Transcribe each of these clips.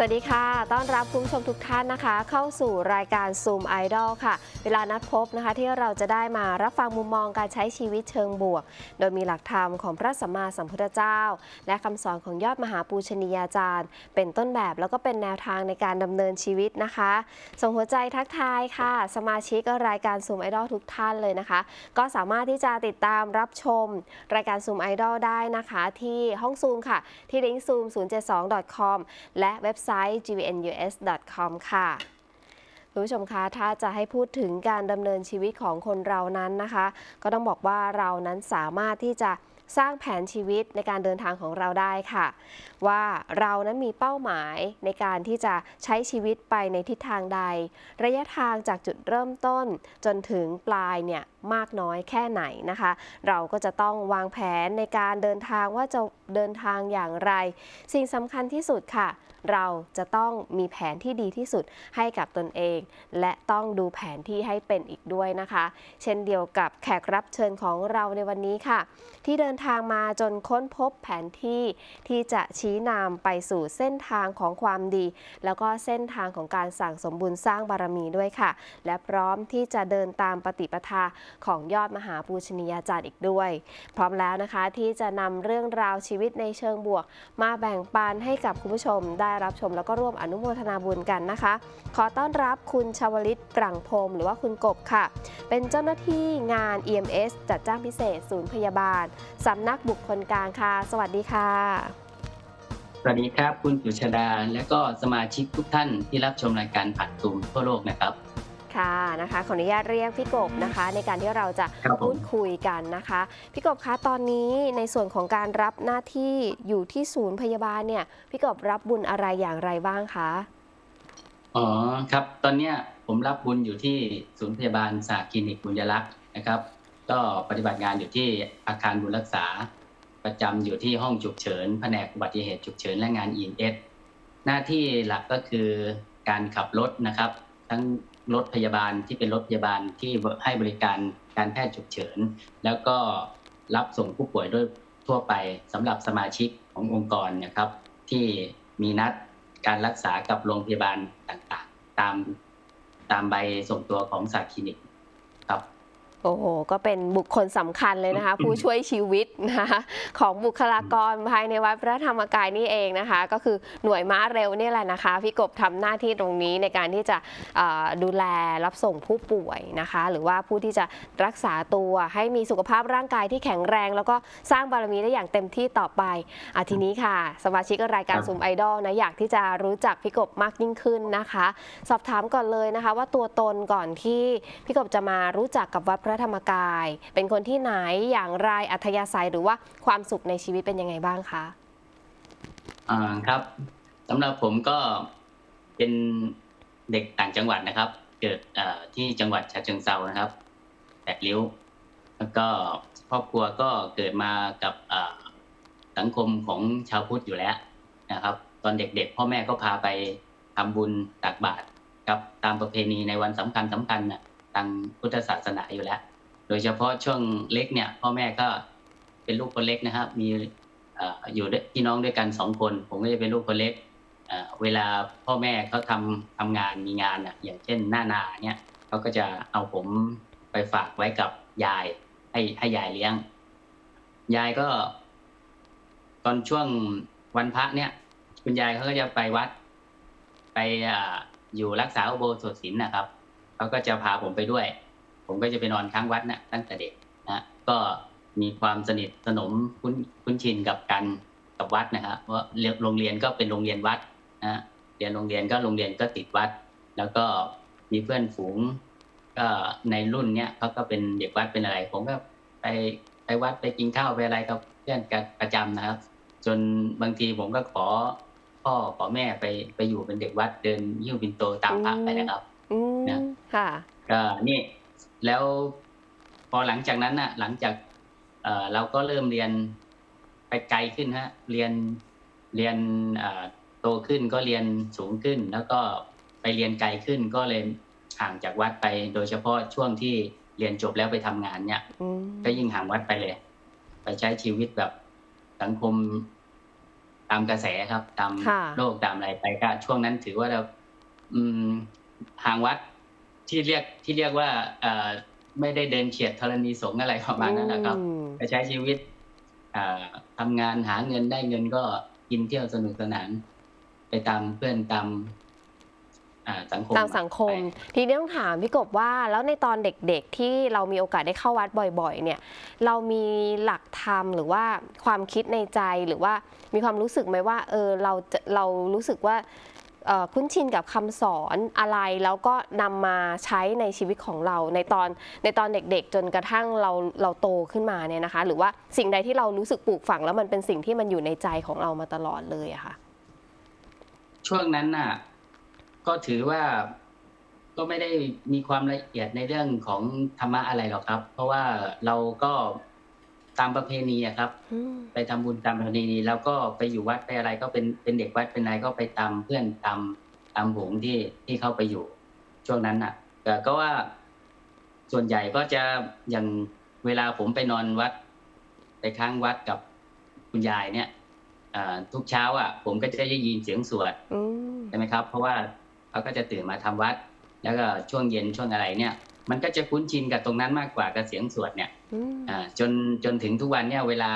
สวัสดีค่ะ ต้อนรับคุณผู้ชมทุกท่านนะคะ เข้าสู่รายการ Zoom Idol ค่ะ วลานัดพบนะคะที่เราจะได้มารับฟังมุมมองการใช้ชีวิตเชิงบวก โดยมีหลักธรรมของพระสัมมาสัมพุทธเจ้า และคำสอนของยอดมหาปูชนียาจารย์ เป็นต้นแบบแล้วก็เป็นแนวทางในการดำเนินชีวิตนะคะ ส่งหัวใจทักทายค่ะ สมาชิกรายการ Zoom Idol ทุกท่านเลยนะคะ ก็สามารถที่จะติดตามรับชม รายการ Zoom Idol ได้นะคะที่ห้อง Zoom ค่ะ ที่ลิงก์ zoom 072 com และเว็บไซต์ gvnus.com ค่ะ คุณผู้ชมคะถ้าจะให้พูดถึงการดำเนินชีวิตของคนเรานั้นนะคะ ก็ต้องบอกว่าเรานั้นสามารถที่จะสร้างแผนชีวิตในการเดินทางของเราได้ค่ะ ว่าเรานั้นมีเป้าหมายในการที่จะใช้ชีวิตไปในทิศทางใด ระยะทางจากจุดเริ่มต้นจนถึงปลายเนี่ยมากน้อยแค่ไหนนะคะ เราก็จะต้องวางแผนในการเดินทางว่าจะเดินทางอย่างไร สิ่งสำคัญที่สุดค่ะ เราจะต้องมีแผนที่ดีที่สุดให้กับตนเอง และต้องดูแผนที่ให้เป็นอีกด้วยนะคะ เช่นเดียวกับแขกรับเชิญของเราในวันนี้ค่ะ ที่เดินทางมาจนค้นพบแผนที่ที่จะชี้ี้นำไปสู่เส้นทางของความดี แล้วก็เส้นทางของการสั่งสมบุญสร้างบารมีด้วยค่ะ และพร้อมที่จะเดินตามปฏิปทาของยอดมหาปูชนียาจารย์อีกด้วย พร้อมแล้วนะคะที่จะนำเรื่องราวชีวิตในเชิงบวก มาแบ่งปันให้กับคุณผู้ชมได้รับชม แล้วก็ร่วมอนุโมทนาบุญกันนะคะ ขอต้อนรับคุณชวลิตกลังพรมหรือว่าคุณกบค่ะ เป็นเจ้าหน้าที่งาน EMS จัดจ้างพิเศษ ศูนย์พยาบาลสำนักบุคคลกลางค่ะ สวัสดีค่ะ สวัสดีครับ คุณสุชาดา และก็สมาชิกทุกท่านที่รับชมรายการผ่านตูมทั่วโลกนะครับค่ะนะคะขออนุญาตเรียกพี่กบนะคะ ในการที่เราจะครับผมพูดคุยกันนะคะพี่กบคะตอนนี้ในส่วนของการรับหน้าที่อยู่ที่ศูนย์พยาบาลเนี่ยพี่กบรับบุญอะไรอย่างไรบ้างคะอ๋อครับ ตอนเนี้ยผมรับบุญอยู่ที่ศูนย์พยาบาลสาคลินิกบุญยรักษ์นะครับ ก็ปฏิบัติงานอยู่ที่อาคารบุญรักษา ประจำอยู่ที่ห้องฉุกเฉินแผนกอุบัติเหตุฉุกเฉินและงาน EMS หน้าที่หลักก็คือการขับรถนะครับ ทั้งรถพยาบาลที่เป็นรถพยาบาลที่ให้บริการการแพทย์ฉุกเฉิน แล้วก็รับส่งผู้ป่วยด้วยทั่วไปสำหรับสมาชิกขององค์กรนะครับ ที่มีนัดการรักษากับโรงพยาบาลต่างๆ ตามตามใบส่งตัวของสาคลินิกครับโอ้โหก็เป็นบุคคลสำคัญเลยนะคะ ผู้ช่วยชีวิต นะคะของบุคลากรภายในวัดพระธรรมกายนี่เองนะคะ ก็คือหน่วยม้าเร็วนี่แหละนะคะพี่กบทำหน้าที่ตรงนี้ในการที่จะเอ่อดูแลรับส่งผู้ป่วยนะคะ หรือว่าผู้ที่จะรักษาตัวให้มีสุขภาพร่างกายที่แข็งแรง แล้วก็สร้างบารมีได้อย่างเต็มที่ต่อไปอะทีนี้ค่ะ สมาชิกรายการครับซูมไอดอลนะอยากที่จะรู้จักพี่กบมากยิ่งขึ้นนะคะ สอบถามก่อนเลยนะคะ ว่าตัวตนก่อนที่พี่กบจะมารู้จักกับวัดพระธรรมกาย เป็นคนที่ไหนอย่างไรอัธยาศัยหรือว่าความสุขในชีวิตเป็นยังไงบ้างคะอ่าครับสำหรับผมก็เป็นเด็กต่างจังหวัดนะครับ เกิดที่จังหวัดฉะเชิงเซานะครับแปดริ้ว แล้วก็ครอบครัวก็เกิดมากับสังคมของชาวพุทธอยู่แล้วนะครับ ตอนเด็กๆ พ่อแม่ก็พาไปทำบุญตักบาตรครับตามประเพณีในวันสำคัญสำคัญน่ะทางพุทธศาสนาอยู่แล้ว โดยเฉพาะช่วงเล็กเนี่ย พ่อแม่ก็ เป็นลูกคนเล็กนะครับ มีอยู่พี่น้องด้วยกันสองคน ผมก็จะเป็นลูกคนเล็กเวลาพ่อแม่เขาทำทำงานมีงานอะอย่างเช่นหน้านาเนี่ยเขาก็จะเอาผมไปฝากไว้กับยาย ให้ให้ยายเลี้ยง ยายก็ ตอนช่วงวันพระเนี่ย คุณยายเขาก็จะไปวัด ไปอยู่รักษาอุโบสถศีลนะครับเขาก็จะพาผมไปด้วย ผมก็จะไปนอนค้างวัดน่ะตั้งแต่เด็กนะก็ มีความสนิทสนมคุ้นคุ้นชินกับกันกับวัดนะครับเพราะเรียนโรงเรียนก็เป็นโรงเรียนวัดนะเรียนโรงเรียนก็โรงเรียนก็ติดวัด แล้วก็มีเพื่อนฝูงก็ในรุ่นเนี้ยเขาก็เป็นเด็กวัดเป็นอะไร ผมก็ไปไปวัดไปกินข้าวไปอะไรกับเพื่อนกันประจำนะครับ จนบางทีผมก็ขอพ่อขอแม่ไปไปอยู่เป็นเด็กวัดเดินยิ้วบินโตตามพระไปนะครับอืมนะค่ะก็นี่แล้วพอหลังจากนั้นน่ะ หลังจาก เอ่อเราก็เริ่มเรียนไปไกลขึ้นฮะเรียนเรียนเอ่อโตขึ้นก็เรียนสูงขึ้น แล้วก็ไปเรียนไกลขึ้นก็เลยห่างจากวัดไป โดยเฉพาะช่วงที่เรียนจบแล้วไปทำงานเนี่ยอืมก็ยิ่งห่างวัดไปเลย ไปใช้ชีวิตแบบสังคมตามกระแสครับ ตามค่ะโลกตามอะไรไปก็ช่วงนั้นถือว่าเราอืมห่างวัดที่เรียกที่เรียกว่าเอ่อ ไม่ได้เดินเฉียดธรณีสงฆ์อะไรประมาณนั้นนะครับอืมไปใช้ชีวิตอ่าทำงานหาเงินได้เงินก็กินเที่ยวสนุกสนาน ไปตามเพื่อนตามอ่าสังคมตามสังคมไปทีนี้ต้องถามพี่กบว่าแล้วในตอนเด็กๆที่เรามีโอกาสได้เข้าวัดบ่อยๆ เนี่ย เรามีหลักธรรมหรือว่าความคิดในใจหรือว่ามีความรู้สึกไหมว่า เออเราจะเรารู้สึกว่าเอ่อ คุ้นชินกับคำสอนอะไรแล้วก็นำมาใช้ในชีวิตของเราในตอนในตอนเด็กๆ จนกระทั่งเราเราโตขึ้นมาเนี่ยนะคะ หรือว่าสิ่งใดที่เรารู้สึกปลูกฝังแล้วมันเป็นสิ่งที่มันอยู่ในใจของเรามาตลอดเลยอะค่ะ ช่วงนั้นน่ะ ก็ถือว่าก็ไม่ได้มีความละเอียดในเรื่องของธรรมะอะไรหรอกครับ เพราะว่าเราก็ ตามประเพณีอะครับอืมไปทำบุญตามประเพณีแล้วก็ไปอยู่วัดไปอะไรก็เป็นเป็นเด็กวัดเป็นอะไรก็ไปตามเพื่อนตามตามหงที่ที่เข้าไปอยู่ ช่วงนั้นน่ะแต่ก็ว่าส่วนใหญ่ก็จะอย่างเวลาผมไปนอนวัด ไปค้างวัดกับคุณยายเนี่ยอ่าทุกเช้าอะ ผมก็จะได้ยินเสียงสวดอืมใช่ไหมครับ เพราะว่าเขาก็จะตื่นมาทำวัด แล้วก็ช่วงเย็นช่วงอะไรเนี่ย มันก็จะคุ้นชินกับตรงนั้นมากกว่ากับเสียงสวดเนี่ยอืมอ่าจนจนถึงทุกวันเนี่ยเวลา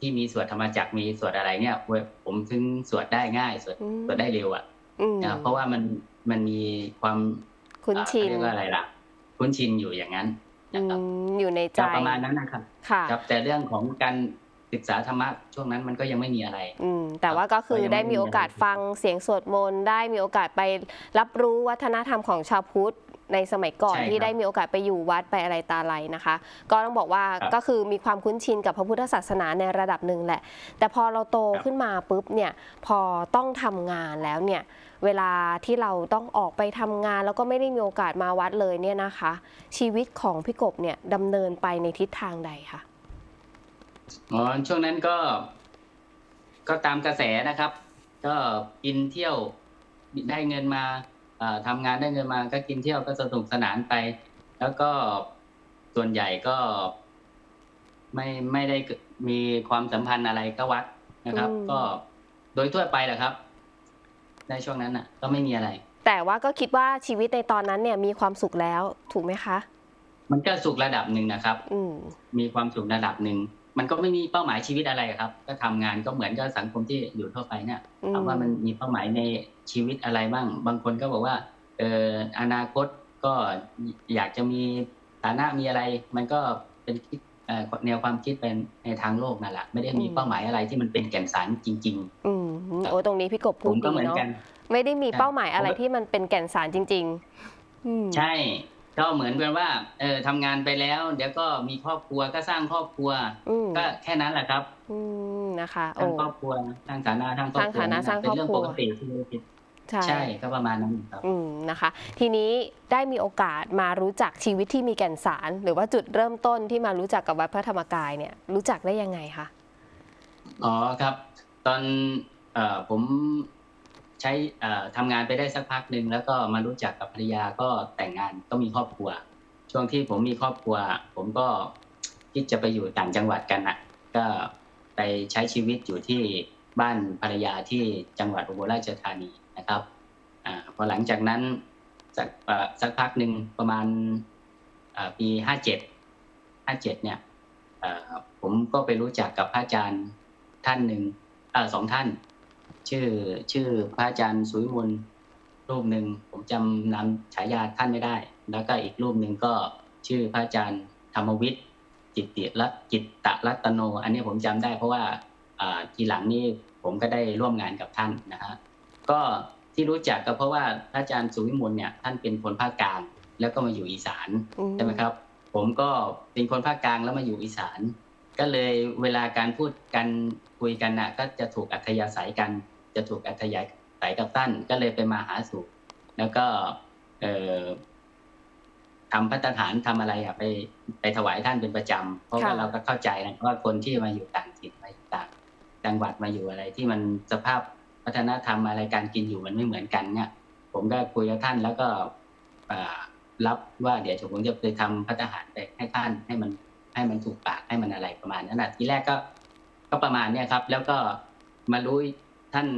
ที่มีสวดธรรมจักรมีสวดอะไรเนี่ยเว้ยผมถึงสวดได้ง่ายสวดอืมสวดได้เร็วอะอืมอ่าเพราะว่ามันมันมีความคุ้นชินอ่าเรียกว่าอะไรล่ะ คุ้นชินอยู่อย่างนั้นอืนะครับมอยู่ในใจก็ประมาณนั้นนะครับค่ะครับแต่เรื่องของการศึกษาธรรมะช่วงนั้นมันก็ยังไม่มีอะไร อืมแต่ว่าก็คือก็ยังไม่ได้มีโอกาสฟังเสียงสวดมนต์ได้มีโอกาสไปรับรู้วัฒนธรรมของชาวพุทธ ในสมัยก่อนใช่ครับ ที่ได้มีโอกาสไปอยู่วัดไปอะไรตาอะไรนะคะ ก็ต้องบอกว่าครับก็คือมีความคุ้นชินกับพระพุทธศาสนาในระดับหนึ่งแหละ แต่พอเราโตครับขึ้นมาปุ๊บเนี่ยพอต้องทำงานแล้วเนี่ยเวลาที่เราต้องออกไปทำงาน แล้วก็ไม่ได้มีโอกาสมาวัดเลยเนี่ยนะคะ ชีวิตของพี่กบเนี่ยดำเนินไปในทิศทางใดคะ อ๋อช่วงนั้นก็ ก็ตามกระแสนะครับ ก็กินเที่ยวได้เงินมาเอ่อ ทำงานได้เงินมาก็กินเที่ยวก็สนุกสนานไป แล้วก็ส่วนใหญ่ก็ ไม่ไม่ได้มีความสัมพันธ์อะไรก็วัดนะครับอืมก็โดยทั่วไปแหละครับ ในช่วงนั้นน่ะ ก็ไม่มีอะไร แต่ว่าก็คิดว่าชีวิตในตอนนั้นเนี่ย มีความสุขแล้วถูกไหมคะ มันก็สุขระดับหนึ่งนะครับ อืมมีความสุขระดับหนึ่ง มันก็ไม่มีเป้าหมายชีวิตอะไรครับ ก็ทำงานก็เหมือนกับสังคมที่อยู่ทั่วไปเนี่ยอืมถามว่ามันมีเป้าหมายในชีวิตอะไรบ้าง บางคนก็บอกว่าเอออนาคตก็อยากจะมีฐานะมีอะไร มันก็เป็นคิดเอ่อแนวความคิดเป็นในทางโลกนั่นแหละไม่ได้มีเป้าหมายอะไรที่มันเป็นแก่นสารจริงอืมโอ้ตรงนี้พี่กบๆผพูดมก็ดีเหมือนเนาะกันไม่ได้มีเป้าหมายอะไรผมก็ที่มันเป็นแก่นสารจริงๆอืมใช่ ก็เหมือนกันว่าเออทำงานไปแล้ว เดี๋ยวก็มีครอบครัวก็สร้างครอบครัว อืมก็แค่นั้นแหละครับอืมนะคะสร้าโอ้งครอบครัวสร้างฐานะสร้างครอบครัวสร้างฐานะสร้างเป็นเรื่องครปอบครักวติที่เราคิดใช่ ใช่ก็ประมาณนั้นครับ อืมนะคะ ทีนี้ได้มีโอกาสมารู้จักชีวิตที่มีแก่นสาร หรือว่าจุดเริ่มต้นที่มารู้จักกับวัดพระธรรมกายเนี่ยรู้จักได้ยังไงคะ อ๋อครับ ตอนเอ่อผม ใช้ทำงานไปได้สักพักหนึ่งแล้วก็มารู้จักกับภรรยาก็แต่งงานก็มีครอบครัว ช่วงที่ผมมีครอบครัว ผมก็คิดจะไปอยู่ต่างจังหวัดกันนะก็ไปใช้ชีวิตอยู่ที่บ้านภรรยาที่จังหวัดอุบลราชธานีนะครับอพอหลังจากนั้นสักสักพักหนึ่งประมาณปีห้าเจ็ดห้าเจ็ดเนี่ยผมก็ไปรู้จักกับพระอาจารย์ท่านหนึ่งอสองท่าน ชื่อชื่อพระอาจารย์สุวิมลรูปหนึ่งผมจำนามฉายาท่านไม่ได้ แล้วก็อีกรูปหนึ่งก็ชื่อพระอาจารย์ธรรมวิทย์จิตติรัตจิตตรัตโน อันนี้ผมจำได้เพราะว่าอ่าทีหลังนี่ผมก็ได้ร่วมงานกับท่านนะฮะก็ที่รู้จักก็เพราะว่าพระอาจารย์สุวิมลเนี่ยท่านเป็นคนภาคกลางแล้วก็มาอยู่อีสานอืมใช่ไหมครับ ผมก็เป็นคนภาคกลางแล้วมาอยู่อีสาน ก็เลยเวลาการพูดกันคุยกันน่ะก็จะถูกอัธยาศัยกัน จะถูกอัธยาศัยกับท่านก็เลยไปมาหาสู่แล้วก็เอ่อทำพัฒฐานทำอะไรอะไปไปถวายท่านเป็นประจำเพราะว่าค่ะเราก็เข้าใจนะว่าคนที่มาอยู่ต่างถิ่นมาอยู่ต่างจังหวัดมาอยู่อะไร ที่มันสภาพวัฒนธรรมอะไรการกินอยู่มันไม่เหมือนกันเนี่ย ผมก็คุยกับท่านแล้วก็อ่ารับว่าเดี๋ยวผมจะไปทำพัฒหารไปให้ท่านให้มันให้มันถูกปากให้มันอะไรประมาณนั้นนะทีแรกก็ก็ประมาณเนี้ยครับ แล้วก็มารู้ ท่าน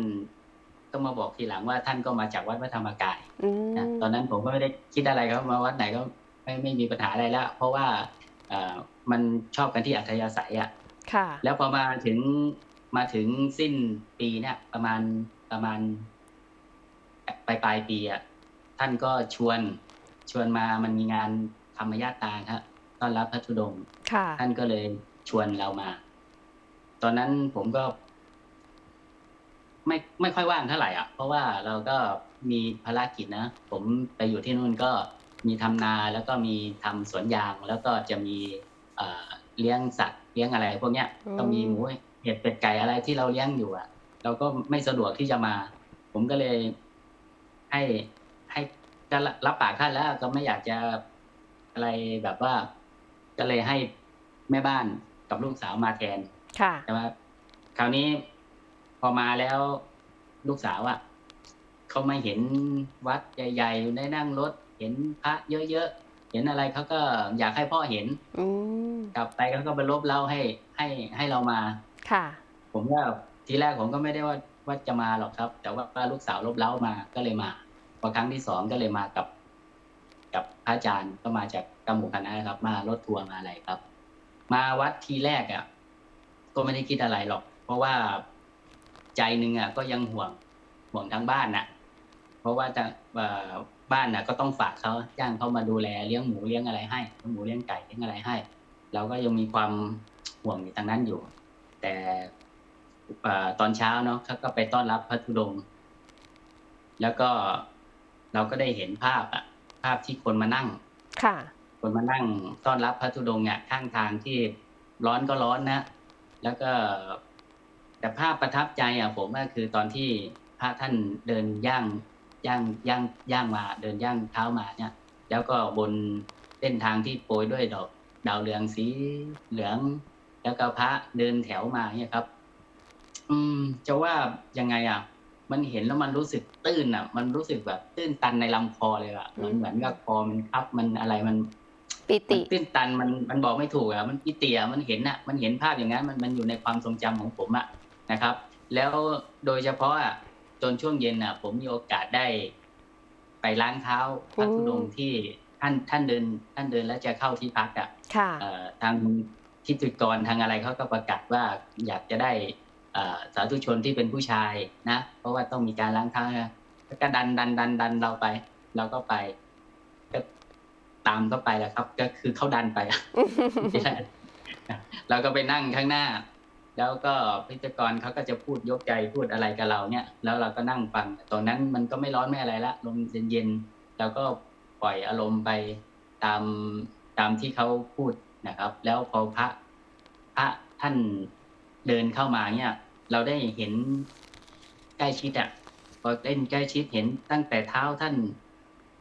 ก็มาบอกทีหลังว่าท่านก็มาจากวัดพระธรรมกายอืมนะตอนนั้นผมก็ไม่ได้คิดอะไรครับมาวัดไหนก็ไม่ไม่มีปัญหาอะไรแล้ว เพราะว่าเอ่อมันชอบกันที่อัธยาศัยอะค่ะแล้วพอมาถึงมาถึงสิ้นปีเนี่ย ประมาณประมาณปลายปลายปีอะท่านก็ชวนชวนมามันมีงานธรรมญาตราครับต้อนรับพระธุดงค์ค่ะท่านก็เลยชวนเรามา ตอนนั้นผมก็ ไม่ไม่ค่อยว่างเท่าไหร่อะ เพราะว่าเราก็มีภารกิจนะ ผมไปอยู่ที่นู่นก็มีทำนาแล้วก็มีทำสวนยางแล้วก็จะมีเอ่อเลี้ยงสัตว์เลี้ยงอะไรพวกเนี้ยอืมก็มีหมูเห็ดเป็ดไก่อะไรที่เราเลี้ยงอยู่อะ เราก็ไม่สะดวกที่จะมา ผมก็เลยให้ให้ก็รับปากท่านแล้วก็ไม่อยากจะอะไรแบบว่า ก็เลยให้แม่บ้านกับลูกสาวมาแทนค่ะใช่ไหมคราวนี้ พอมาแล้วลูกสาวอะ่ะเขามาเห็นวัดใหญ่ๆได้นั่งรถ เห็นพระเยอะๆ เห็นอะไรเขาก็อยากให้พ่อเห็นอืมกลับไปเขาก็ไปลบเล่าให้ให้ให้เรามา ค่ะ ผมก็ทีแรกผมก็ไม่ได้ว่าว่าจะมาหรอกครับ แต่ว่าลูกสาวลบเล้ามาก็เลยมาพอครั้งที่สองก็เลยมากับ กับพระอาจารย์ก็มาจากกำหมู่คณะครับ มารถทัวร์มาอะไรครับ มาวัดทีแรกอะก็ไม่ได้คิดอะไรหรอก เพราะว่า ใจหนึ่งอะก็ยังห่วงห่วงทั้งบ้านน่ะเพราะว่าจะเอ่อบ้านน่ะก็ต้องฝากเขาจ้างเขามาดูแลเลี้ยงหมูเลี้ยงอะไรให้เลี้ยงหมูเลี้ยงไก่เลี้ยงอะไรให้ เราก็ยังมีความห่วงอยู่ทางนั้นอยู่ แต่เอ่อตอนเช้าเนาะเขาก็ไปต้อนรับพระธุดงค์แล้วก็เราก็ได้เห็นภาพอะภาพที่คนมานั่ง ค่ะ คนมานั่งต้อนรับพระธุดงค์เนี่ยข้างทางที่ร้อนก็ร้อนนะ แล้วก็ แต่ภาพประทับใจอะผมก็คือตอนที่พระท่านเดินย่างย่างย่างย่างมาเดินย่างเท้ามาเนี่ย แล้วก็บนเส้นทางที่โปรยด้วยดอกดาวเรืองสีเหลือง แล้วก็พระเดินแถวมาเนี่ยครับ อืม จะว่ายังไงอะ มันเห็นแล้วมันรู้สึกตื้นอะ มันรู้สึกแบบตื้นตันในลำคอเลยอะเหมือนอืมเหมือนกับคอมันคับมันอะไรมันปิมัตินตื้นตันมันมันบอกไม่ถูกอะมันปิติอะมันเห็นอะ มันเห็นภาพอย่างนั้นมันมันอยู่ในความทรงจำของผมอะ นะครับ แล้วโดยเฉพาะอะจนช่วงเย็นอะ ผมมีโอกาสได้ ไปล้างเท้าพระธุดงค์ที่ท่านท่านเดิน ท่านเดินแล้วจะเข้าที่พักอะค่ะเอ่อทางทิศกรทางอะไรเขาก็ประกาศว่าอยากจะได้เอ่อสาธุชนที่เป็นผู้ชายนะ เพราะว่าต้องมีการล้างเท้านะแล้วก็ดันดันดันดันเราไป เราก็ไปก็ตามเขาไปแหละครับ ก็คือเขาดันไปอะไม่ได้เราก็ไปนั่งข้างหน้า แล้วก็พิธีกรเขาก็จะพูดยกใจพูดอะไรกับเราเนี่ย แล้วเราก็นั่งฟังตอนนั้นมันก็ไม่ร้อนไม่อะไรละลมเย็นๆแล้วก็ปล่อยอารมณ์ไปตามตามที่เขาพูดนะครับ แล้วพอพระพระท่านเดินเข้ามาเนี่ย เราได้เห็นใกล้ชิดอะพอเล่นใกล้ชิดเห็นตั้งแต่เท้าท่าน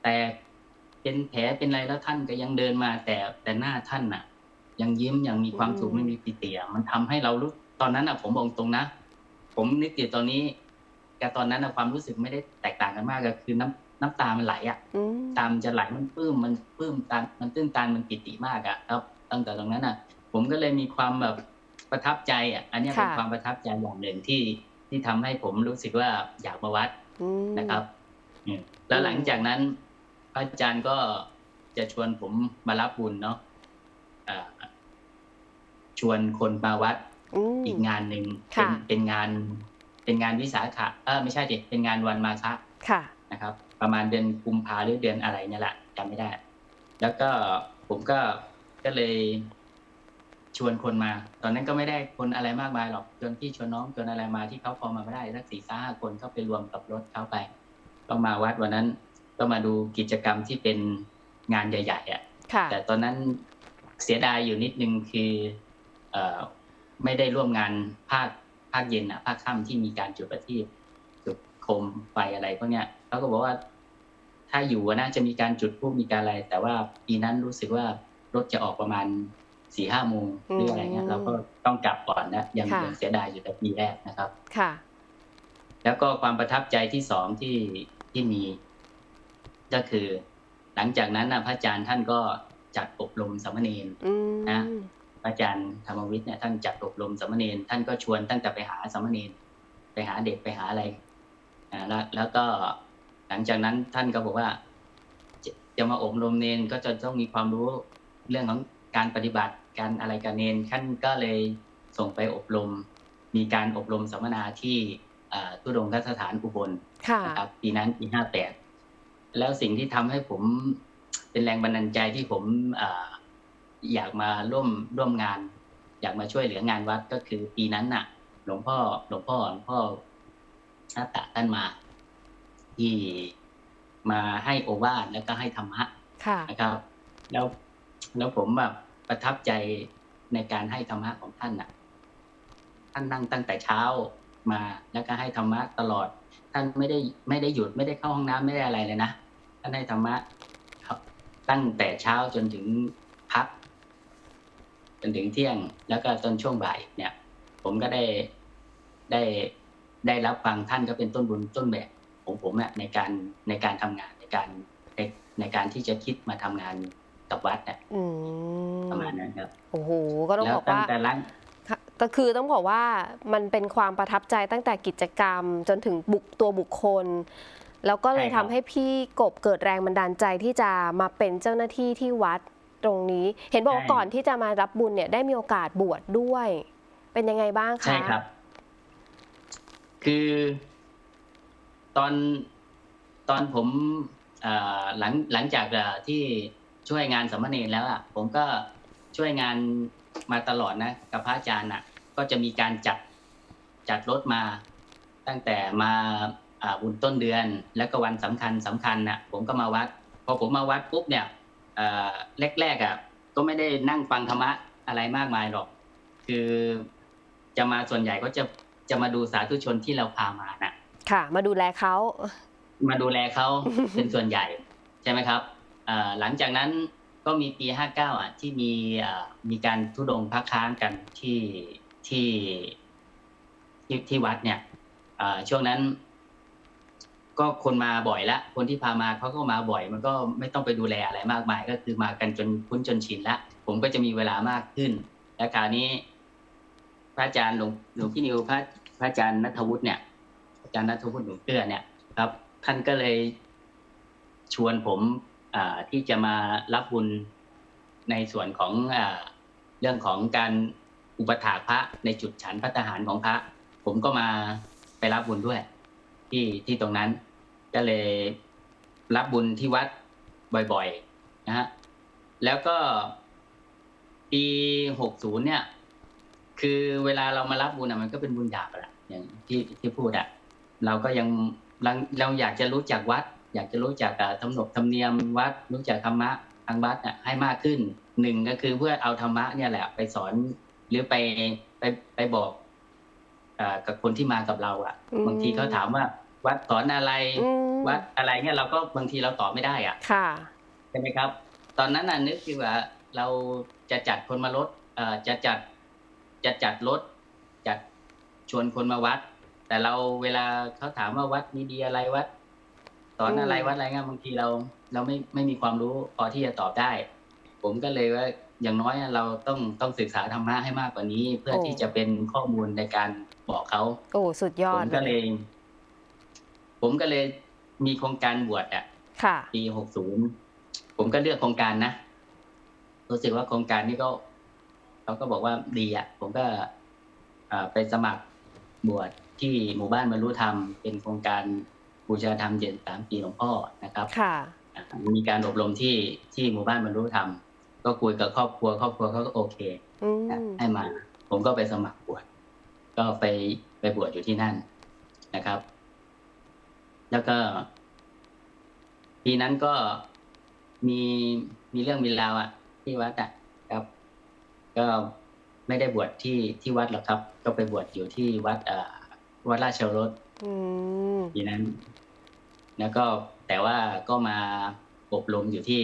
แต่เป็นแผลเป็นอะไรแล้วท่านก็ยังเดินมาแต่แต่หน้าท่านน่ะ ยังยิ้มยังมีความสุขไม่มีปิติอะมันทำให้เรารู้ ตอนนั้นอะผมบอกตรงนะ ผมนึกติดตอนนี้กับตอนนั้นอะความรู้สึกไม่ได้แตกต่างกันมากก็คือน้ำน้ำตามันไหลอะอืมตามจะไหลมันปลื้มมันปลื้มตันมันตื้นตันมันปิติมากอะครับ ตั้งแต่ตรงนั้นอะ ผมก็เลยมีความแบบประทับใจอะ อันเนี้ยเป็นค่ะความประทับใจอย่างหนึ่งที่ที่ทำให้ผมรู้สึกว่าอยากมาวัดอืมนะครับอืมแล้วหลังจากนั้นพระอาจารย์ก็จะชวนผมมารับบุญเนาะอ่าชวนคนมาวัด อืมอีกงานหนึ่งเป็ค่ะนเป็นงานเป็นงานวิสาขะเออไม่ใช่ดิเป็นงานวันมาฆะค่ะนะครับ ประมาณเดือนกุมภาหรือเดือนอะไรเนี่ยแหละจำไม่ได้ แล้วก็ผมก็ก็เลยชวนคนมา ตอนนั้นก็ไม่ได้คนอะไรมากมายหรอกจนพี่ชวนน้องจนอะไรมาที่เขาพอมาไม่ได้สักสี่ห้าคนเข้าไปรวมกับรถเข้าไป ก็มาวัดวันนั้นก็มาดูกิจกรรมที่เป็นงานใหญ่ๆอะค่ะแต่ตอนนั้นเสียดายอยู่นิดนึงคือเอ่อ ไม่ได้ร่วมงานภาคภาคเย็นอะภาคค่ำที่มีการจุดประทีปจุดโคมไฟอะไรพวกเนี้ยเขาก็บอกว่า ถ้าอยู่อะน่าจะมีการจุดพลุมีการอะไร แต่ว่าปีนั้นรู้สึกว่ารถจะออกประมาณสี่ห้าโมงหรืออะไรเงี้ยอืมเราก็ต้องกลับก่อนนะยังค่ะยังเสียดายอยู่แต่ปีแรกนะครับค่ะ แล้วก็ความประทับใจที่สองที่ที่มี ก็คือ หลังจากนั้นนะพระอาจารย์ท่านก็จัดอบรมสามเณรอืมนะพระ อาจารย์ธรรมวิทย์เนี่ยท่านจัดอบรมสามเณรท่านก็ชวนตั้งแต่ไปหาสามเณรไปหาเด็กไปหาอะไรอ่าแล้วแล้วก็หลังจากนั้นท่านก็บอกว่าจะจะมาอบรมเนนก็จะต้องมีความรู้เรื่องของการปฏิบัติการอะไรกับเนนท่านก็เลยส่งไปอบรม มีการอบรมสัมมนาที่อ่าทุดงคสถานอุบลค่ะนะครับปีนั้นปีห้าแปดแล้วสิ่งที่ทำให้ผมเป็นแรงบันดาลใจที่ผมอา อยากมาร่วมร่วมงาน อยากมาช่วยเหลืองานวัดก็คือปีนั้นน่ะ หลวงพ่อหลวงพ่อหลวงพ่อหน้าตะท่านมา ที่มาให้โอวาทแล้วก็ให้ธรรมะค่ะนะครับ แล้วแล้วผมแบบประทับใจในการให้ธรรมะของท่านน่ะ ท่านนั่งตั้งแต่เช้ามาแล้วก็ให้ธรรมะตลอด ท่านไม่ได้ไม่ได้หยุดไม่ได้เข้าห้องน้ำไม่ได้อะไรเลยนะท่านให้ธรรมะครับ ตั้งแต่เช้าจนถึงพัก จนถึงเที่ยงแล้วก็ตอนช่วงบ่ายเนี่ย ผมก็ได้ได้ได้รับฟังท่านก็เป็นต้นบุญต้นแบบของผมเนี่ยในการในการทำงานในการในในการที่จะคิดมาทำงานกับวัดเนี่ยอืมประมาณนั้นครับโอ้โหก็ต้องแล้วบอกตั้งว่าแต่หลังค่ะก็คือต้องบอกว่ามันเป็นความประทับใจตั้งแต่กิจกรรม จนถึงบุคตัวบุคคล แล้วก็เลยใช่ครัทำบให้พี่กบเกิดแรงบันดาลใจที่จะมาเป็นเจ้าหน้าที่ที่วัด ตรงนี้ เห็นบอกว่าก่อนที่จะมารับบุญเนี่ยได้มีโอกาสบวชด้วย เป็นยังไงบ้างคะ ใช่ครับ คือ ตอนตอนผมเอ่อหลังหลังจากเอ่อที่ช่วยงานสามเณรแล้วอะผมก็ช่วยงานมาตลอดนะกับพระอาจารย์อะ ก็จะมีการจัดจัดรถมาตั้งแต่มาอ่าบุญต้นเดือน แล้วก็วันสำคัญสำคัญน่ะ ผมก็มาวัด พอผมมาวัดปุ๊บเนี่ยเอ่อ แรกๆอะก็ไม่ได้นั่งฟังธรรมะอะไรมากมายหรอก คือจะมาส่วนใหญ่ก็จะจะมาดูสาธุชนที่เราพามาน่ะ ค่ะ มาดูแลเขามาดูแลเขาเป็นส่วนใหญ่ใช่ไหมครับเอ่อหลังจากนั้นก็มีปี 59 อะ ที่มีเอ่อมีการทุดงค์พักค้างกันที่ที่ที่ที่วัดเนี่ยเอ่อช่วงนั้น ก็คนมาบ่อยละคนที่พามาเขาก็มาบ่อย มันก็ไม่ต้องไปดูแลอะไรมากมาย ก็คือมากันจนคุ้นจนชินละผมก็จะมีเวลามากขึ้น และคราวนี้ พระอาจารย์หลวงหลวงพี่นิวพระพระอาจารย์นัทวุฒิเนี่ย อาจารย์นัทวุฒิหนูเกื้อเนี่ยครับ ท่านก็เลยชวนผมอ่าที่จะมารับบุญในส่วนของอาเรื่องของการอุปถากพระในจุดฉันพัฒหารของพระ ผมก็มาไปรับบุญด้วย ที่ที่ตรงนั้น ก็เลยรับบุญที่วัดบ่อยๆนะฮะแล้วก็ปีหกศูนย์เนี่ย คือเวลาเรามารับบุญอะมันก็เป็นบุญหยาบอะแหละอย่างที่ที่พูดอะเราก็ยังเราเราอยากจะรู้จักวัด อยากจะรู้จักอะธรรมนบธรรมเนียมวัด รู้จักธรรมะทางวัดอะให้มากขึ้นหนึ่งก็คือเพื่อเอาธรรมะเนี่ยแหละ ไปสอนหรือไปไปไปบอกอ่ากับคนที่มากับเราอะอืมบางทีเขาถามว่า วัดสอนอะไรอืมวัดอะไรเนี่ยเราก็บางทีเราตอบไม่ได้อะค่ะใช่ไหมครับ ตอนนั้นน่ะนึกคือว่า เราจะจัดคนมาลดเอ่อจะจัดจะจัดรถจัดชวนคนมาวัด แต่เราเวลาเขาถามว่าวัดมีดีอะไรวัดสอนอะไรอืมวัดอะไรเงี้ยบางทีเราเราไม่ไม่มีความรู้พอที่จะตอบได้ ผมก็เลยว่าอย่างน้อยเราต้องต้องศึกษาธรรมะให้มากกว่านี้ เพื่อที่จะเป็นข้อมูลในการบอกเขาโอ้สุดยอผดมก็เลย ผมก็เลยมีโครงการบวชอะค่ะปีหกศูนย์ผมก็เลือกโครงการนะรู้สึกว่าโครงการนี้ก็เขาก็บอกว่าดีอะ ผมก็อ่าไปสมัครบวชที่หมู่บ้านบรรลุธรรม เป็นโครงการบูชาธรรมเย็นสามปีหลวงพ่อนะครับค่ะอ่ามีการอบรมที่ที่หมู่บ้านบรรลุธรรม ก็คุยกับครอบครัว ครอบครัวเขาก็โอเคอืมให้มา ผมก็ไปสมัครบวชก็ไปไปบวชอยู่ที่นั่นนะครับ แล้วก็ปีนั้นก็มีมีเรื่องมีราวอะ ที่วัดอะครับ ก็ไม่ได้บวชที่ที่วัดหรอกครับ ก็ไปบวชอยู่ที่วัดเอ่อวัดราชโอรสอืมปีนั้น แล้วก็แต่ว่าก็มาอบรมอยู่ที่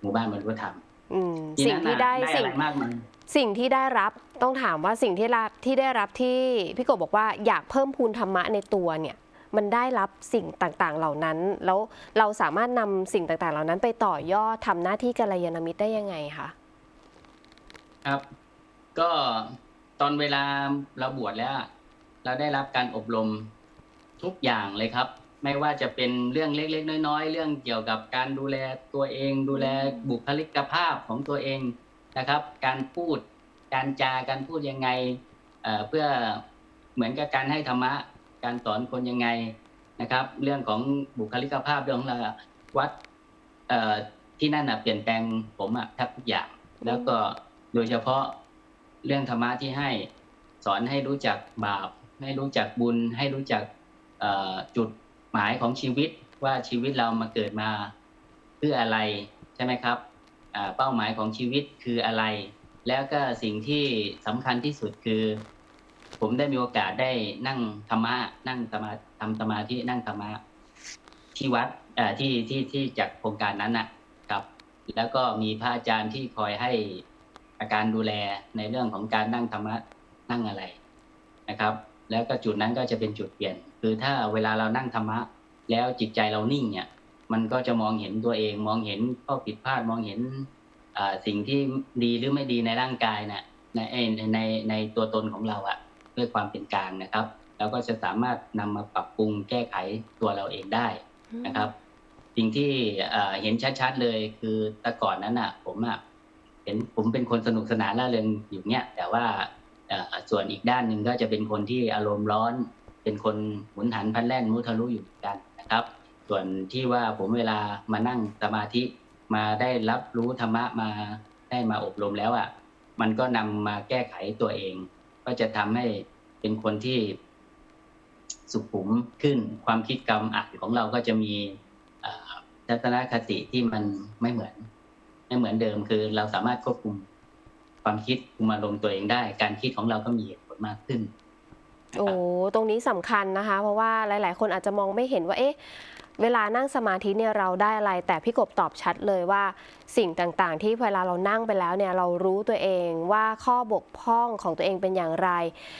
หมู่บ้านบรรลุธรรมอืมปีสิ่งนั้นที่น่ะได้ได้สิ่อะงไรมากมายสิ่งที่ได้รับต้องถามว่าสิ่งที่รับที่ได้รับที่พี่กบบอกว่าอยากเพิ่มพูนธรรมะในตัวเนี่ย มันได้รับสิ่งต่างๆ เหล่านั้น แล้วเราสามารถนำสิ่งต่างๆ เหล่านั้น ไปต่อยอดทำหน้าที่กัลยาณมิตรได้ยังไงคะครับ ก็ตอนเวลาเราบวชแล้ว เราได้รับการอบรมทุกอย่างเลยครับ ไม่ว่าจะเป็นเรื่องเล็กๆ น้อยๆ เรื่องเกี่ยวกับการดูแลตัวเอง ดูแลบุคลิกภาพของตัวเองนะครับ การพูดการจาการพูดยังไงเอ่อเพื่อเหมือนกับการให้ธรรมะ การสอนคนยังไงนะครับ เรื่องของบุคลิกภาพเรื่องของวัดที่นั่นอะเปลี่ยนแปลงผมอะแทบทุกอย่าง แล้วก็โดยเฉพาะเรื่องธรรมะที่ให้สอนให้รู้จักบาป ให้รู้จักบุญ ให้รู้จักจุดหมายของชีวิตว่าชีวิตเรามาเกิดมาเพื่ออะไรใช่ไหมครับเป้าหมายของชีวิตคืออะไร แล้วก็สิ่งที่สำคัญที่สุดคือ ผมได้มีโอกาสได้นั่งธรรมะนั่งสมาทำสมาธินั่งธรรมะที่วัดที่ที่ที่จากโครงการนั้นนะครับ แล้วก็มีพระอาจารย์ที่คอยให้อาการดูแลในเรื่องของการนั่งธรรมะนั่งอะไรนะครับ แล้วก็จุดนั้นก็จะเป็นจุดเปลี่ยน คือถ้าเวลาเรานั่งธรรมะ แล้วจิตใจเรานิ่งเนี่ย มันก็จะมองเห็นตัวเอง มองเห็นข้อผิดพลาดมองเห็นสิ่งที่ดีหรือไม่ดีในร่างกายนะในเอ้ยในในในตัวตนของเราอะ ด้วยความเป็นกลางนะครับเราก็จะสามารถนำมาปรับปรุงแก้ไขตัวเราเองได้นะครับ สิ่งที่เอ่อเห็นชัดๆเลยคือแต่ก่อนนั้นอะผมอะเห็นผมเป็นคนสนุกสนานร่าเริงอยู่เนี่ยแต่ว่าเอ่อส่วนอีกด้านหนึ่งก็จะเป็นคนที่อารมณ์ร้อน เป็นคนหมุนหันพลันแล่นมุทะลุอยู่เหมือนกันนะครับ ส่วนที่ว่าผมเวลามานั่งสมาธิมาได้รับรู้ธรรมะมาได้มาอบรมแล้วอะ มันก็นำมาแก้ไขตัวเอง ก็จะทำให้เป็นคนที่สุขุมขึ้นความคิดกรรมอ่านของเราก็จะมีทัศนคติที่มันไม่เหมือน ไม่เหมือนเดิมคือเราสามารถควบคุมความคิดคุมอารมณ์ตัวเองได้ การคิดของเราก็มีเหตุผลมากขึ้นโอ้ตรงนี้สำคัญนะคะ เพราะว่าหลาย ๆ คนอาจจะมองไม่เห็นว่า เอ๊ะ เวลานั่งสมาธิเนี่ยเราได้อะไร แต่พี่กบตอบชัดเลยว่าสิ่งต่างๆ ที่เวลาเรานั่งไปแล้วเนี่ยเรารู้ตัวเองว่าข้อบกพร่องของตัวเองเป็นอย่างไร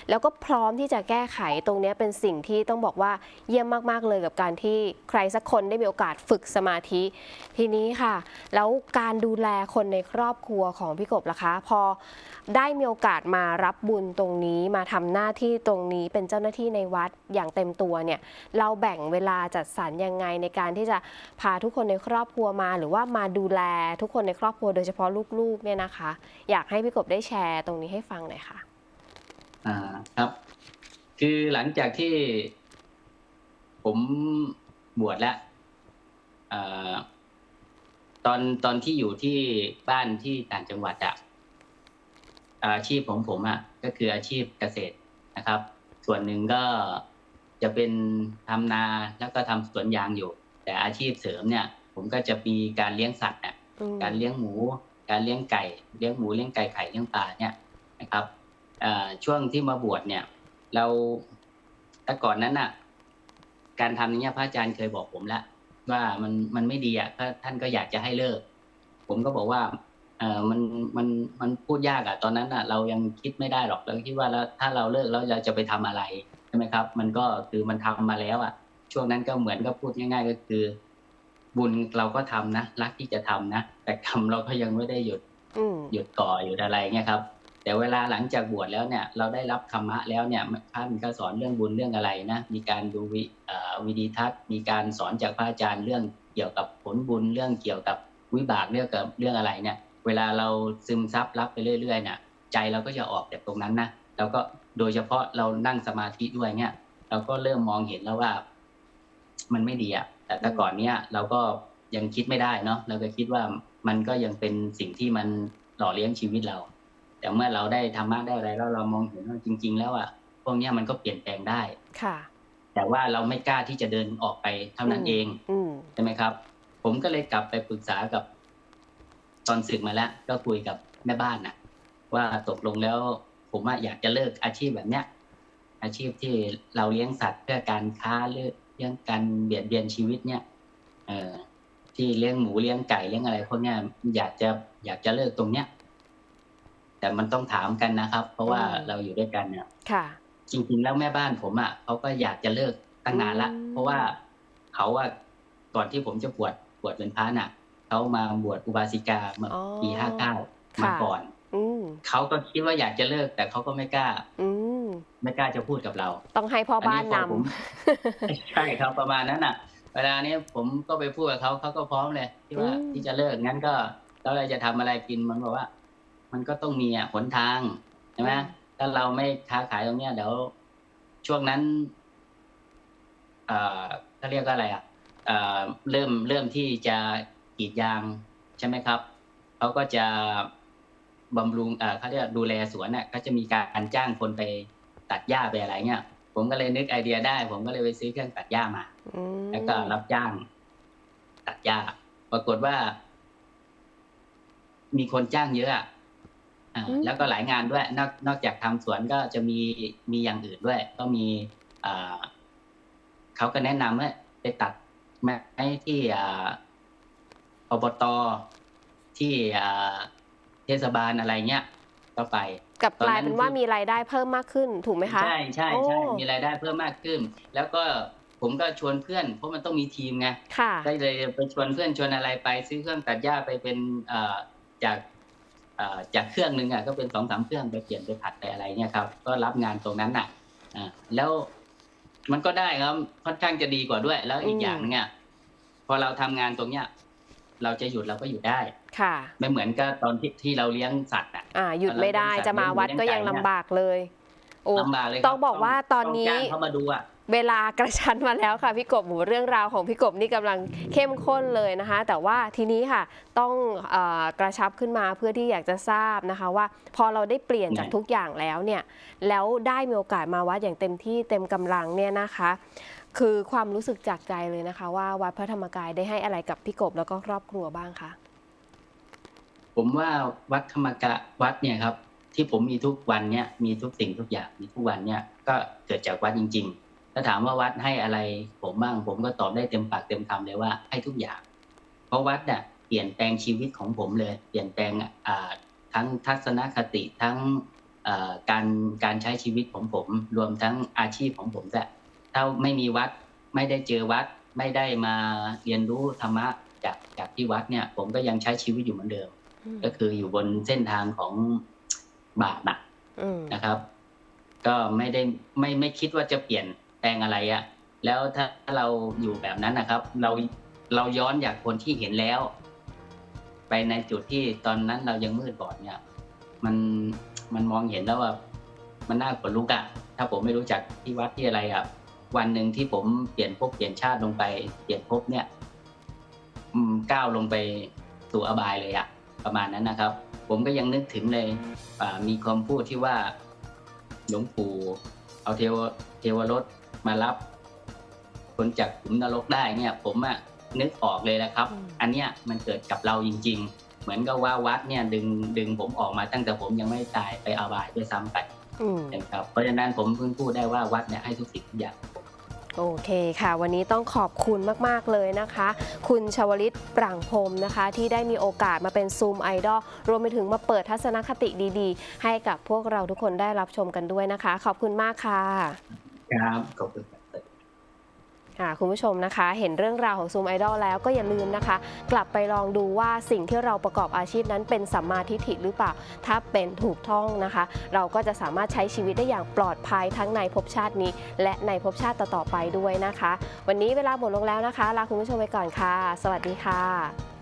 แล้วก็พร้อมที่จะแก้ไขตรงนี้เป็นสิ่งที่ต้องบอกว่าเยี่ยมมากๆเลยกับการที่ใครสักคนได้มีโอกาสฝึกสมาธิ ทีนี้ค่ะ แล้วการดูแลคนในครอบครัวของพี่กบล่ะคะ พอได้มีโอกาสมารับบุญตรงนี้มาทำหน้าที่ตรงนี้เป็นเจ้าหน้าที่ในวัดอย่างเต็มตัวเนี่ยเราแบ่งเวลาจัดสรรยังไงในการที่จะพาทุกคนในครอบครัวมา หรือว่ามาดูแลทุกคนในครอบครัวโดยเฉพาะลูกๆเนี่ยนะคะ อยากให้พี่กบได้แชร์ตรงนี้ให้ฟังหน่อยค่ะอ่าครับ คือหลังจากที่ ผมบวชแล้วอตอนตอนที่อยู่ที่บ้านที่ต่างจังหวัดอะ อาชีพของผมอะก็คืออาชีพเกษตรนะครับ ส่วนหนึ่งก็จะเป็นทำนาแล้วก็ทำสวนยางอยู่ แต่อาชีพเสริมเนี่ย ผมก็จะมีการเลี้ยงสัตว์อะอืมการเลี้ยงหมู การเลี้ยงไก่เลี้ยงหมูเลี้ยงไก่ไข่เลี้ยงปลาเนี่ยนะครับเอ่อช่วงที่มาบวชเนี่ย เราแต่ก่อนนั้นน่ะ การทำอย่างเนี้ยพระอาจารย์เคยบอกผมแล้วว่ามันมันไม่ดีอะก็ท่านก็อยากจะให้เลิก ผมก็บอกว่า เออมันมันมันพูดยากอะตอนนั้นอะเรายังคิดไม่ได้หรอกเราคิดว่าแล้วถ้าเราเลิกแล้วเราจะไปทำอะไรใช่ไหมครับ มันก็คือมันทำมาแล้วอะช่วงนั้นก็เหมือนก็พูดง่าย ๆ ก็คือ บุญเราก็ทำนะรักที่จะทำนะแต่กรรมเราก็ยังไม่ได้หยุดอืมหยุดก่อหยุดอะไรเงี้ยครับ แต่เวลาหลังจากบวชแล้วเนี่ย เราได้รับธรรมะแล้วเนี่ยท่านก็สอนเรื่องบุญเรื่องอะไรนะมีการดูวิเอ่อวิดีทัศน์ มีการสอนจากพระอาจารย์เรื่องเกี่ยวกับผลบุญเรื่องเกี่ยวกับวิบากเรื่องกับเรื่องอะไรเนี่ย เวลาเราซึมซับรับไปเรื่อยๆเนี่ยใจเราก็จะออกจากตรงนั้นนะแล้วก็โดยเฉพาะเรานั่งสมาธิด้วยเนี่ยเราก็เริ่มมองเห็นแล้วว่า มันไม่ดีอะแต่แต่ก่อนเนี้ยเราก็ยังคิดไม่ได้เนาะเราก็คิดว่ามันก็ยังเป็นสิ่งที่มันหล่อเลี้ยงชีวิตเรา แต่เมื่อเราได้ธรรมะได้อะไรแล้วเรามองเห็นว่าจริง ๆ แล้วอะพวกเนี้ยมันก็เปลี่ยนแปลงได้ค่ะ แต่ว่าเราไม่กล้าที่จะเดินออกไปเท่านั้นอืมเองอืมใช่ไหมครับ ผมก็เลยกลับไปปรึกษากับ ตอนศึกมาแล้วก็คุยกับแม่บ้านน่ะว่าตกลงแล้วผมว่าอยากจะเลิกอาชีพแบบเนี้ยอาชีพที่เราเลี้ยงสัตว์เพื่อการค้าเรื่องการเบียดเบียนชีวิตเนี่ยเออที่เลี้ยงหมูเลี้ยงไก่เลี้ยงอะไรพวกเนี้ยอยากจะอยากจะเลิกตรงเนี้ยแต่มันต้องถามกันนะครับ เพราะว่าอืมเราอยู่ด้วยกันเนี่ยค่ะ จริงๆแล้วแม่บ้านผมอะเขาก็อยากจะเลิกตั้งนานละอืมเพราะว่าเขาอะก่อนที่ผมจะบวชบวชเป็นพระน่ะ เขามาบวชอุบาสิกาเมื่อออปีห้าเก้าค่ะมาก่อนอืมเขาก็คิดว่าอยากจะเลิก แต่เขาก็ไม่กล้า อืมไม่กล้าจะพูดกับเรา ต้องให้พ่อบ้านพนอผมใช่ครับประมาณนั้นอะ เวลานี้ผมก็ไปพูดกับเขาเขาก็พร้อมเลยที่ว่าที่จะเลิกงั้นก็แล้วเราจะทำอะไรกินมันบอกว่า มันก็ต้องมีอะหนทางใช่ไหมถ้าเราไม่ค้าขายตรงเนี้ยเดี๋ยวช่วงนั้น เอ่อเขาเรียกว่าอะไรอะเอ่อเริ่มเริ่มที่จะ กรีดยางใช่ไหมครับเขาก็จะบำรุงเอ่อเขาเรียกดูแลสวนน่ะก็จะมีการจ้างคนไปตัดหญ้าไปอะไรเงี้ยผมก็เลยนึกไอเดียได้ ผมก็เลยไปซื้อเครื่องตัดหญ้ามาำอืมแล้วก็รับจ้าง ตัดหญ้าปรากฏว่า มีคนจ้างเยอะอะอ่าแล้วก็หลายงานด้วย นอกนอกจากทำสวนก็จะมีมีอย่างอื่นด้วย ก็มีอ่าเขาก็แนะนำว่าไปตัดไม้ที่ อ่าอบตที่อ่าเทศบาลอะไรเงี้ยก็ไปกลับกลายตอนนั้นเป็นว่าคือมีรายได้เพิ่มมากขึ้นถูกไหมคะ ใช่ใช่โอ้ใช่มีรายได้เพิ่มมากขึ้น แล้วก็ผมก็ชวนเพื่อน เพราะมันต้องมีทีมไงค่ะได้เลยไปชวนเพื่อนชวนอะไรไป ซื้อเครื่องตัดหญ้าไปเป็นเอ่อจากเอ่อจากเครื่องหนึ่งอะก็เป็นสองสามเครื่องไปเปลี่ยนไปผัดไปอะไรเนี่ยครับ ก็รับงานตรงนั้นน่ะอ่าแล้วมันก็ได้ครับค่อนข้างจะดีกว่าด้วย แล้วอีอืกมอย่างเนี่ยพอเราทำงานตรงเนี้ย เราจะหยุดเราก็หยุดได้ค่ะ ไม่เหมือนกับตอนที่ที่เราเลี้ยงสัตว์อะอ่าหยุดไม่ได้เราเป็นจะมาวัดก็ยังลำบากเลยโอ้ลำบากเลยครับต้องบอกว่าตอนนี้งจ้างเขามาดูอะเวลากระชั้นมาแล้วค่ะพี่กบหมูเรื่องราวของพี่กบนี่กำลังเข้มข้นเลยนะคะ แต่ว่าทีนี้ค่ะต้องเออกระชับขึ้นมาเพื่อที่อยากจะทราบนะคะว่าพอเราได้เปลี่ยนจากทุกอย่างแล้วเนี่ยแล้วได้มีโอกาสมาวัดอย่างเต็มที่เต็มกำลังเนี่ยนะคะ คือความรู้สึกจากใจเลยนะคะ ว่าวัดพระธรรมกายได้ให้อะไรกับพี่กบแล้วก็ครอบครัวบ้างคะผมว่าวัดธรรมกะวัดเนี่ยครับ ที่ผมมีทุกวันเนี่ยมีทุกสิ่งทุกอย่างมีทุกวันเนี่ยก็เกิดจากวัดจริง ๆ ถ้าถามว่าวัดให้อะไร ผมบ้างผมก็ตอบได้เต็มปากเต็มคำเลยว่าให้ทุกอย่าง เพราะวัดเนี่ยเปลี่ยนแปลงชีวิตของผมเลย เปลี่ยนแปลงทั้งทัศนคติทั้งการการใช้ชีวิตของผม รวมทั้งอาชีพของผมด้วย ถ้าไม่มีวัด ไม่ได้เจอวัด ไม่ได้มาเรียนรู้ธรรมะจากจากที่วัดเนี่ย ผมก็ยังใช้ชีวิตอยู่เหมือนเดิม ก็คืออยู่บนเส้นทางของบาปนะอืมนะครับ ก็ไม่ได้ไม่ไม่คิดว่าจะเปลี่ยนแปลงอะไรอะแล้วถ้าเราอยู่แบบนั้นนะครับ เราเราย้อนจากคนที่เห็นแล้ว ไปในจุดที่ตอนนั้นเรายังมืดบอดเนี่ย มันมันมองเห็นแล้วว่า มันน่าขนลุกอะถ้าผมไม่รู้จักที่วัดที่อะไรอะ วันหนึ่งที่ผมเปลี่ยนภพเปลี่ยนชาติลงไปเปลี่ยนภพเนี่ยอืมก้าวลงไปสู่อบายเลยอะประมาณนั้นนะครับ ผมก็ยังนึกถึงเลยอ่ามีคำพูดที่ว่าหลวงปู่เอาเทวเทวรถมารับคนจากขุมนรกได้เนี่ย ผมอะนึกออกเลยนะครับอืมอันเนี้ยมันเกิดกับเราจริง ๆ เหมือนกับว่าวัดเนี่ยดึงดึงผมออกมาตั้งแต่ผมยังไม่ตายไปอบายด้วยซ้ำไปอืมนะครับเพราะฉะนั้นผมเพิ่งพูดได้ว่าวัดเนี่ยให้ทุกสิ่งทุกอย่าง โอเคค่ะ วันนี้ต้องขอบคุณมาก ๆ เลยนะคะ คุณชวลิตปรางพรมนะคะ ที่ได้มีโอกาสมาเป็นซูมไอดอลรวมไปถึงมาเปิดทัศนคติดีๆ ให้กับพวกเราทุกคนได้รับชมกันด้วยนะคะ ขอบคุณมากค่ะ ครับ ขอบคุณ คุณผู้ชมนะคะ เห็นเรื่องราวของซูมไอดอลแล้วก็อย่าลืมนะคะ กลับไปลองดูว่าสิ่งที่เราประกอบอาชีพนั้นเป็นสัมมาทิฏฐิหรือเปล่า ถ้าเป็นถูกท่องนะคะ เราก็จะสามารถใช้ชีวิตได้อย่างปลอดภัยทั้งในภพชาตินี้ และในภพชาติต่อๆไปด้วยนะคะ วันนี้เวลาหมดลงแล้วนะคะลาคุณผู้ชมไปก่อนค่ะ สวัสดีค่ะ